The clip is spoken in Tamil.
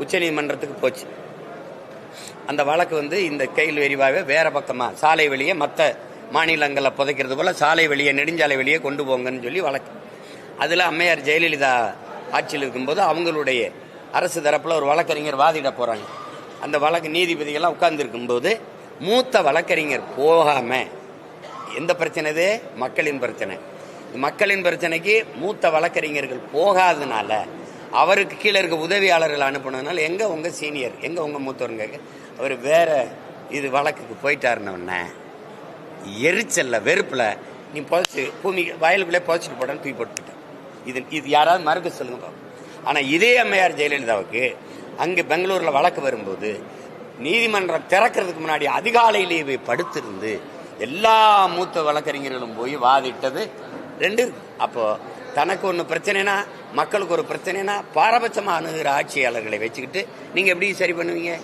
உச்சநீதிமன்றத்துக்கு போச்சு. அந்த வழக்கு வந்து இந்த கையில் எரிவாயவை வேற பக்கமாக சாலை வெளியே மற்ற மாநிலங்களில் புதைக்கிறது போல் சாலை வெளியே நெடுஞ்சாலை வெளியே கொண்டு போங்கன்னு சொல்லி வழக்கு. அதில் அம்மையார் ஜெயலலிதா ஆட்சியில் இருக்கும்போது அவங்களுடைய அரசு தரப்பில் ஒரு வழக்கறிஞர் வாதிட போகிறாங்க அந்த வழக்கு நீதிபதிகள்லாம் உட்கார்ந்துருக்கும்போது மூத்த வழக்கறிஞர் போகாம எந்த பிரச்சனை இது? மக்களின் பிரச்சனை. மக்களின் பிரச்சனைக்கு மூத்த வழக்கறிஞர்கள் போகாதனால அவருக்கு கீழே இருக்க உதவியாளர்கள் அனுப்புனதுனால எங்க உங்க சீனியர் எங்க உங்க மூத்தவருங்க அவர் வேற இது வழக்குக்கு போயிட்டாருன்னொன்னே எரிச்சல்ல வெறுப்புல நீ புதைச்சு பூமி வயலுக்குள்ளே புதைச்சிட்டு போடான்னு தூக்கி போட்டுட்டேன் இது இது யாராவது மறுக்க சொல்லுங்க பாப்போம். இதே அம்மையார் ஜெயலலிதாவுக்கு அங்கே பெங்களூரில் வழக்கு வரும்போது நீதிமன்றம் திறக்கிறதுக்கு முன்னாடி அதிகாலையிலேயே போய் படுத்திருந்து எல்லா மூத்த வழக்கறிஞர்களும் போய் வாதிட்டது ரெண்டு இருக்கு. அப்போ தனக்கு ஒன்று பிரச்சனைனா மக்களுக்கு ஒரு பிரச்சனைனா பாரபட்சமாக அணுகிற ஆட்சியாளர்களை வச்சுக்கிட்டு நீங்கள் எப்படி சரி பண்ணுவீங்க